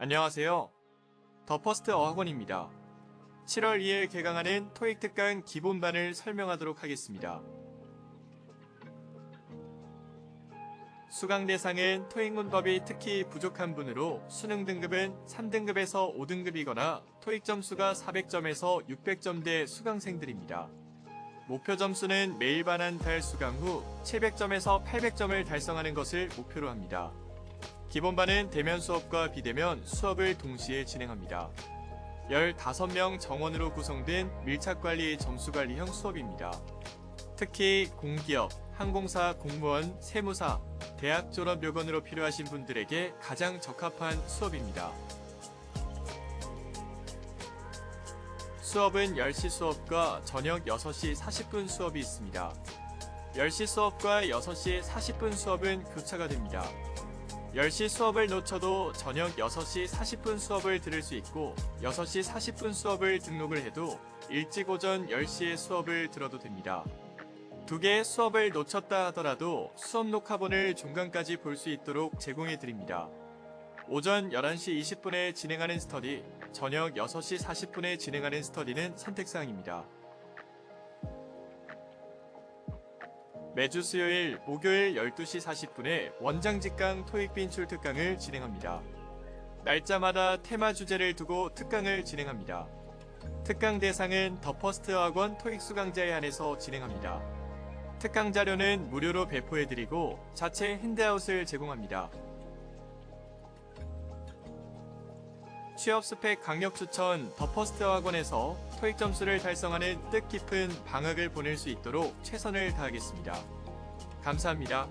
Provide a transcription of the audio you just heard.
안녕하세요. 더 퍼스트 어학원입니다. 7월 2일 개강하는 토익 특강 기본반을 설명하도록 하겠습니다. 수강 대상은 토익 문법이 특히 부족한 분으로 수능 등급은 3등급에서 5등급이거나 토익 점수가 400점에서 600점대 수강생들입니다. 목표 점수는 매일 반한 달 수강 후 700점에서 800점을 달성하는 것을 목표로 합니다. 기본반은 대면 수업과 비대면 수업을 동시에 진행합니다. 15명 정원으로 구성된 밀착관리 점수관리형 수업입니다. 특히 공기업, 항공사 공무원, 세무사, 대학 졸업 요건으로 필요하신 분들에게 가장 적합한 수업입니다. 수업은 10시 수업과 저녁 6시 40분 수업이 있습니다. 10시 수업과 6시 40분 수업은 교차가 됩니다. 10시 수업을 놓쳐도 저녁 6시 40분 수업을 들을 수 있고 6시 40분 수업을 등록을 해도 일찍 오전 10시에 수업을 들어도 됩니다. 두 개의 수업을 놓쳤다 하더라도 수업 녹화본을 중간까지 볼 수 있도록 제공해 드립니다. 오전 11시 20분에 진행하는 스터디, 저녁 6시 40분에 진행하는 스터디는 선택사항입니다. 매주 수요일, 목요일 12시 40분에 원장 직강 토익 빈 출 특강을 진행합니다. 날짜마다 테마 주제를 두고 특강을 진행합니다. 특강 대상은 더 퍼스트 학원 토익 수강자에 한해서 진행합니다. 특강 자료는 무료로 배포해드리고 자체 핸드아웃을 제공합니다. 취업 스펙 강력 추천 더 퍼스트 학원에서 토익 점수를 달성하는 뜻깊은 방학을 보낼 수 있도록 최선을 다하겠습니다. 감사합니다.